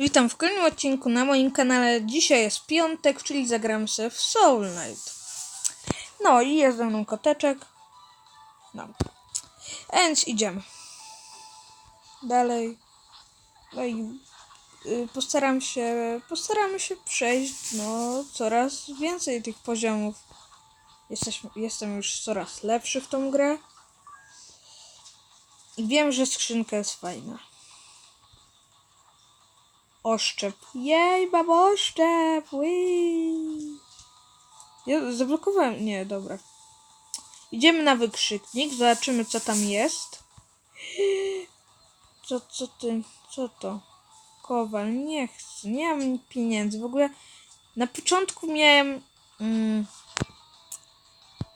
Witam w kolejnym odcinku na moim kanale. Dzisiaj jest piątek, czyli zagram sobie w Soul Knight. No i jest ze mną koteczek. No. Więc idziemy. Dalej. No i y, postaram się, postaramy się przejść, no, coraz więcej tych poziomów. Jesteśmy, jestem już coraz lepszy w tą grę. I wiem, że skrzynka jest fajna. Oszczep. Jej, babo, oszczep. Ja zablokowałem. Nie, dobra. Idziemy na wykrzyknik, zobaczymy co tam jest. Co, co ty, co to? Kowal, nie chcę, nie mam pieniędzy. W ogóle na początku miałem mm,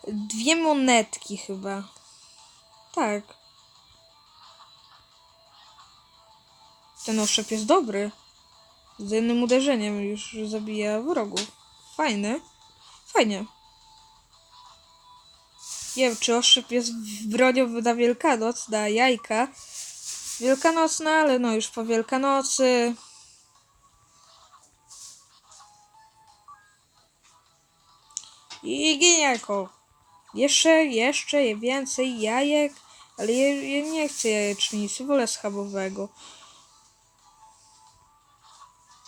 dwie monetki chyba. Tak. Ten oszczep jest dobry. Z jednym uderzeniem już zabija wrogów. Fajny. Fajnie. Nie wiem, czy oszczep jest bronią na Wielkanoc, na jajka. Wielkanocna, ale no już po Wielkanocy. I giniako. Jeszcze, jeszcze więcej jajek, ale ja, ja nie chcę jajecznicy, wolę schabowego.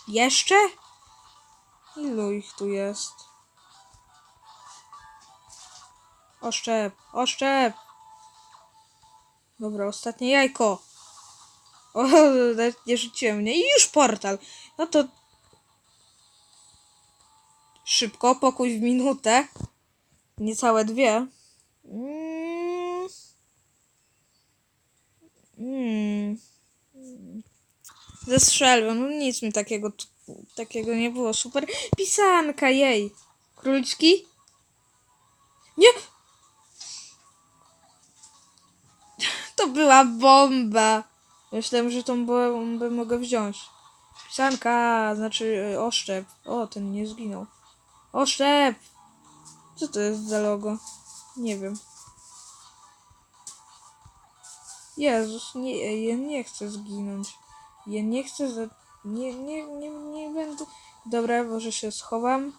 Jeszcze? Ilu ich tu jest? Oszczep, oszczep! Dobra, ostatnie jajko. O, nie rzuciłem mnie. I już portal. No to... Szybko, pokój w minutę. Niecałe dwie. Mm. Mm. Ze strzelbą, no nic mi takiego, takiego nie było. Super. Pisanka, jej. Króliczki? Nie! To była bomba. Myślałem, że tą bombę mogę wziąć. Pisanka, znaczy y, oszczep. O, ten nie zginął. Oszczep! Co to jest za logo? Nie wiem. Jezus, nie, nie chcę zginąć. Ja nie chcę za... Nie, nie, nie, nie będę... Dobra, może się schowam.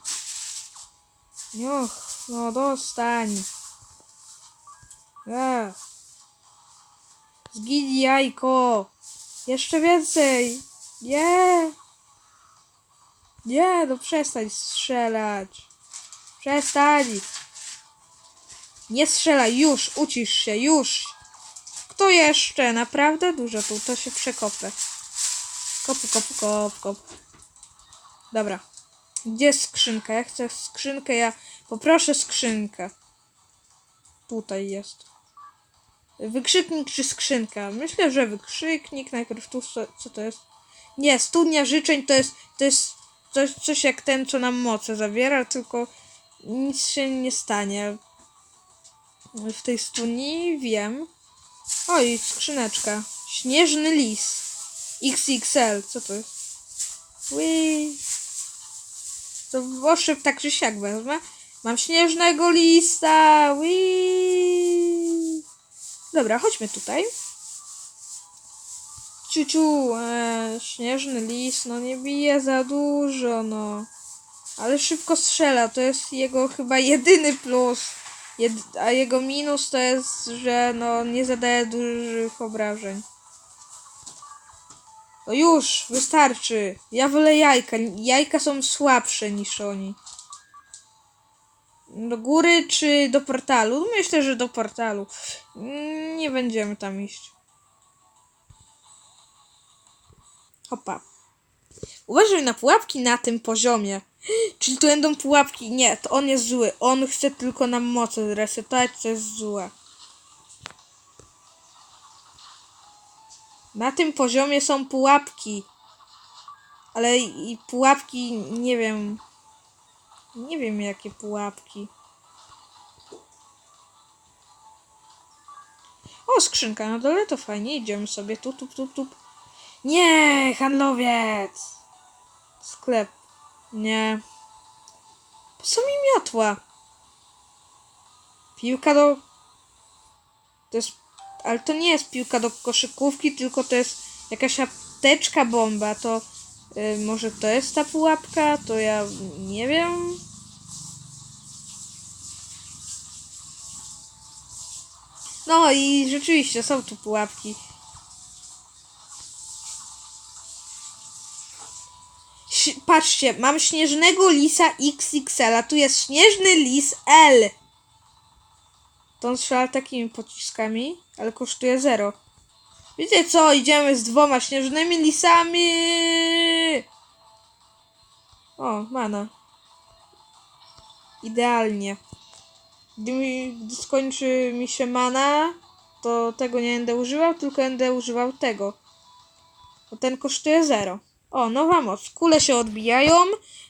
Och, no dostań. A. Zgin jajko. Jeszcze więcej. Nie. Nie, no przestań strzelać. Przestań. Nie strzelaj, już, ucisz się, już. Kto jeszcze? Naprawdę dużo tu, to się przekopę. Kopu, kopu, kop, kop. Dobra. Gdzie skrzynka? Ja chcę skrzynkę, ja poproszę skrzynkę. Tutaj jest. Wykrzyknik czy skrzynka? Myślę, że wykrzyknik. Najpierw tu, co, co to jest? Nie, studnia życzeń to jest, to jest coś, coś jak ten, co nam moce zawiera, tylko nic się nie stanie. W tej studni wiem. Oj, skrzyneczka. Śnieżny lis. XXL. Co to jest? Ui. To oszczep tak czy siak wezmę. Mam śnieżnego lista. Ui. Dobra, chodźmy tutaj. Ciuciu, e, śnieżny lis, no nie bije za dużo, no. Ale szybko strzela, to jest jego chyba jedyny plus. Jed a jego minus to jest, że no nie zadaje dużych obrażeń. No już, wystarczy. Ja wolę jajka. Jajka są słabsze niż oni. Do góry czy do portalu? Myślę, że do portalu. Mm, Nie będziemy tam iść. Hopa. Uważaj na pułapki na tym poziomie. Czyli to będą pułapki. Nie, to on jest zły. On chce tylko nam moce zresetować, co jest złe. Na tym poziomie są pułapki. Ale i pułapki, nie wiem. Nie wiem jakie pułapki. O, skrzynka na dole to fajnie. Idziemy sobie tu, tu, tu, tu. Nie, handlowiec. Sklep. Nie. Po co mi miotła? Piłka do... To jest... Ale to nie jest piłka do koszykówki, tylko to jest jakaś apteczka bomba. To Y, może to jest ta pułapka? To ja nie wiem. No i rzeczywiście są tu pułapki. Patrzcie, mam śnieżnego lisa XXL, a tu jest śnieżny lis L. To on strzela takimi pociskami, ale kosztuje zero. Wiecie co? Idziemy z dwoma śnieżnymi lisami. O, mana. Idealnie. Gdy, mi, gdy skończy mi się mana, to tego nie będę używał, tylko będę używał tego. Bo ten kosztuje zero. O, nowa moc. Kule się odbijają,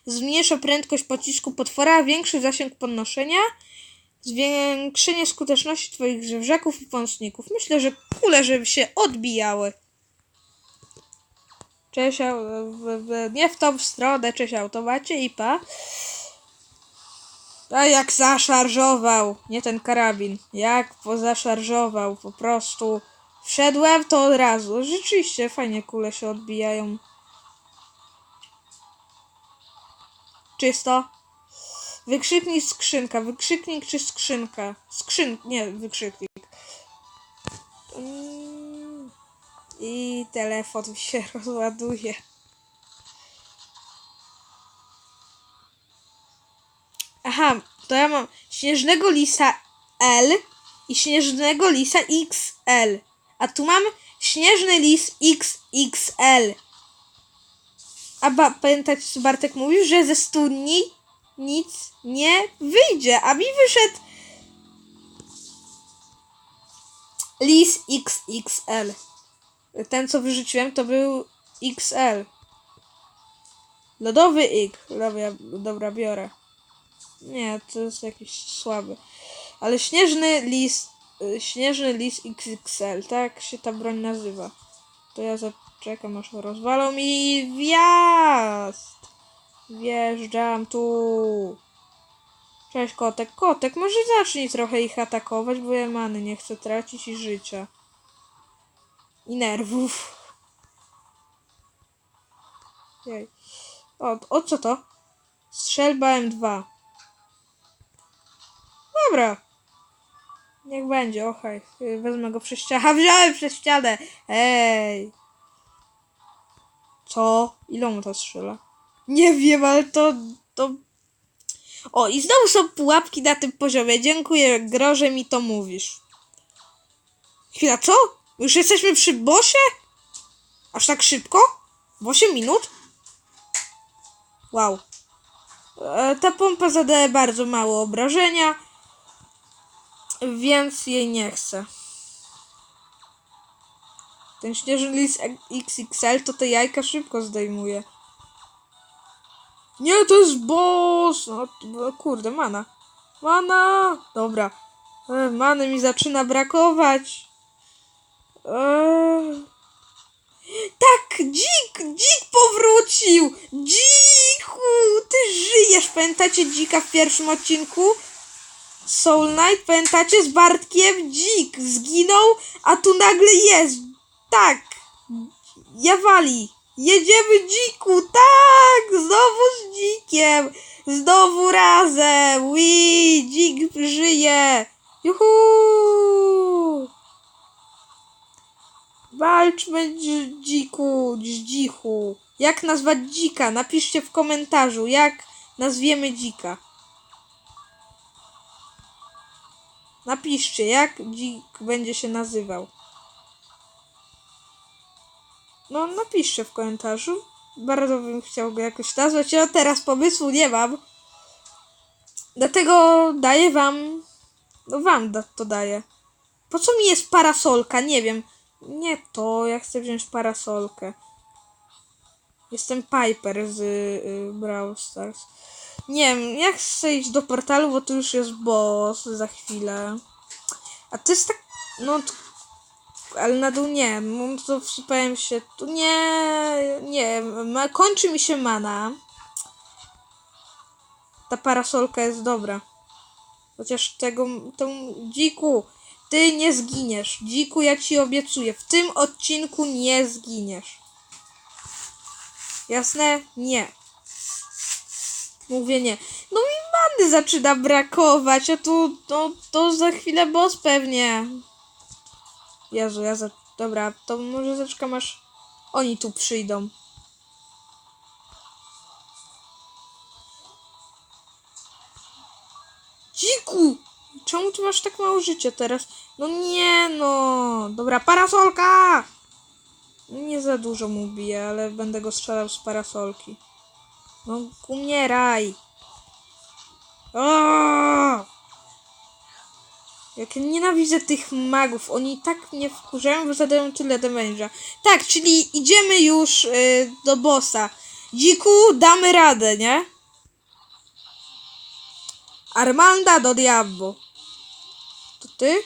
zmniejsza prędkość pocisku potwora, większy zasięg podnoszenia, zwiększenie skuteczności twoich żewrzaków i pomocników. Myślę, że kule, żeby się odbijały. Cześć, nie w tą stronę, cześć automacie i pa. A jak zaszarżował, nie ten karabin, jak zaszarżował, po prostu wszedłem to od razu. Rzeczywiście fajnie kule się odbijają. Czysto. Wykrzyknik skrzynka, wykrzyknik czy skrzynka? Skrzyn, nie, wykrzyknik. Mm. I telefon się rozładuje. Aha, to ja mam śnieżnego lisa L i śnieżnego lisa XL. A tu mam śnieżny lis XXL. A ba, pamiętacie, co Bartek mówił, że ze studni nic nie wyjdzie, a mi wyszedł lis XXL. Ten, co wyrzuciłem, to był XL. Lodowy ik. Dobra, dobra, biorę. Nie, to jest jakiś słaby. Ale śnieżny lis, y, śnieżny lis XXL, tak się ta broń nazywa. To ja zaczekam, aż rozwalą mi wjazd. Wjeżdżam tu. Cześć kotek. Kotek, może zacznij trochę ich atakować, bo ja many nie chcę tracić i życia. I nerwów. Jej. O, o co to? Strzelba M2. Dobra. Niech będzie, ochaj. Wezmę go przez ścianę. Wziąłem przez ścianę! Ej! Co? Ile mu to strzela? Nie wiem, ale to... to... O, i znowu są pułapki na tym poziomie. Dziękuję, Gro, że mi to mówisz. Chwila, co? Już jesteśmy przy bosie? Aż tak szybko? W 8 minut? Wow. E, ta pompa zadaje bardzo mało obrażenia, więc jej nie chcę. Ten śnieżny lis XXL to te jajka szybko zdejmuje. Nie, to jest boss! No kurde, mana. Mana! Dobra. E, many mi zaczyna brakować. Eee... Tak, dzik, dzik powrócił! Dziku, ty żyjesz! Pamiętacie dzika w pierwszym odcinku? Soul Knight, pamiętacie z Bartkiem? Dzik zginął, a tu nagle jest. Tak, Jawali, jedziemy dziku, tak, znowu z dzikiem, znowu razem, Ui, dzik żyje, juhu! Walczmy dziku, dzichu. Jak nazwać dzika? Napiszcie w komentarzu, jak nazwiemy dzika. Napiszcie, jak dzik będzie się nazywał. No, napiszcie w komentarzu. Bardzo bym chciał go jakoś nazwać, a teraz pomysłu nie mam. Dlatego daję wam... No wam to daję. Po co mi jest parasolka? Nie wiem. Nie to, ja chcę wziąć parasolkę. Jestem Piper z y, Brawl Stars. Nie wiem, ja chcę iść do portalu, bo tu już jest boss za chwilę. A to jest tak... No, ale na dół nie. To wsypałem się... Tu nie... Nie, ma, kończy mi się mana. Ta parasolka jest dobra. Chociaż tego... Tą dziku... Ty nie zginiesz. Dziku, ja ci obiecuję. W tym odcinku nie zginiesz. Jasne? Nie. Mówię nie. No mi many zaczyna brakować, a tu to, to za chwilę boss pewnie. Jezu, ja za... Dobra, to może zaczekam aż oni tu przyjdą. Dziku! Czemu ty masz tak mało życia teraz? No nie no! Dobra, parasolka! Nie za dużo mu bije, ale będę go strzelał z parasolki. No, umieraj! O! Jak nienawidzę tych magów. Oni tak mnie wkurzają, bo zadają tyle damage'a. Tak, czyli idziemy już y, do bossa. Dziku, damy radę, nie? Armanda do diablo. To ty?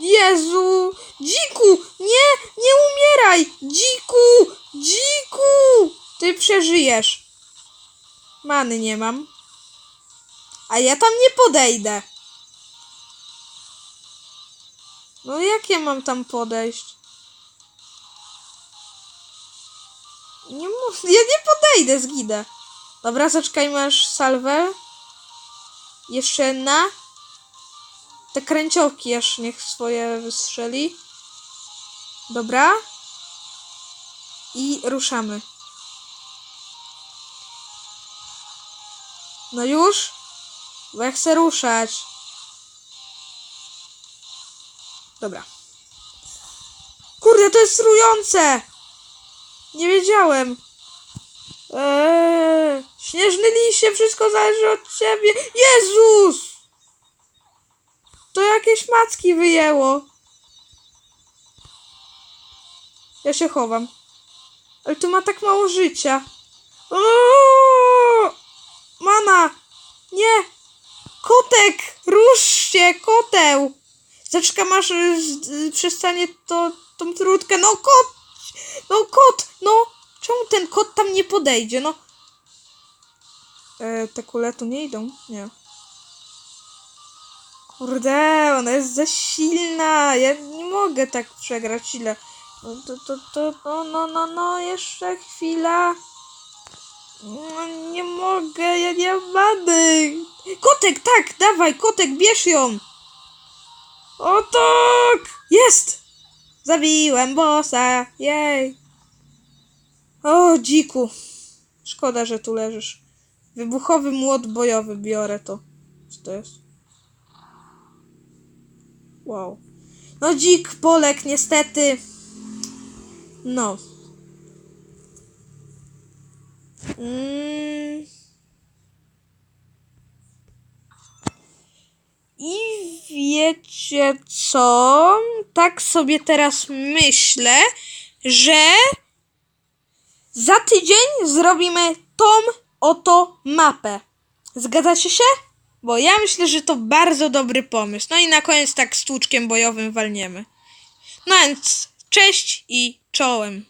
Jezu! Dziku! Nie! Nie umieraj! Dziku! Dziku! Ty przeżyjesz. Many nie mam. A ja tam nie podejdę. No jak ja mam tam podejść? Nie mów, ja nie podejdę, zginę. Dobra, zaczekajmy aż salwę. Jeszcze na. Te kręciołki aż niech swoje wystrzeli. Dobra. I ruszamy. No już? Bo ja chcę ruszać. Dobra. Kurde, to jest trujące! Nie wiedziałem. Eee, śnieżny liście, wszystko zależy od ciebie. Jezus! To jakieś macki wyjęło. Ja się chowam. Ale tu ma tak mało życia. Oooo! Mana! Nie! Kotek! Rusz się, koteł! Zaczekam aż y, y, przestanie to, tą trutkę. No kot! No kot! No! Czemu ten kot tam nie podejdzie? No. E, te kule tu nie idą? Nie. Kurde, ona jest za silna. Ja nie mogę tak przegrać ile. No to, to, to, no, no, no, no, jeszcze chwila. No, nie mogę, ja nie mam. Kotek, tak, dawaj, kotek, bierz ją. O tak! Jest! Zabiłem bossa, jej. O, dziku. Szkoda, że tu leżysz. Wybuchowy młot bojowy, biorę to. Co to jest? Wow. No dzik, Polek, niestety. No. Mm. I wiecie co? Tak sobie teraz myślę, że za tydzień zrobimy tą oto mapę. Zgadzacie się? Bo ja myślę, że to bardzo dobry pomysł. No i na koniec tak z tłuczkiem bojowym walniemy. No więc cześć i czołem.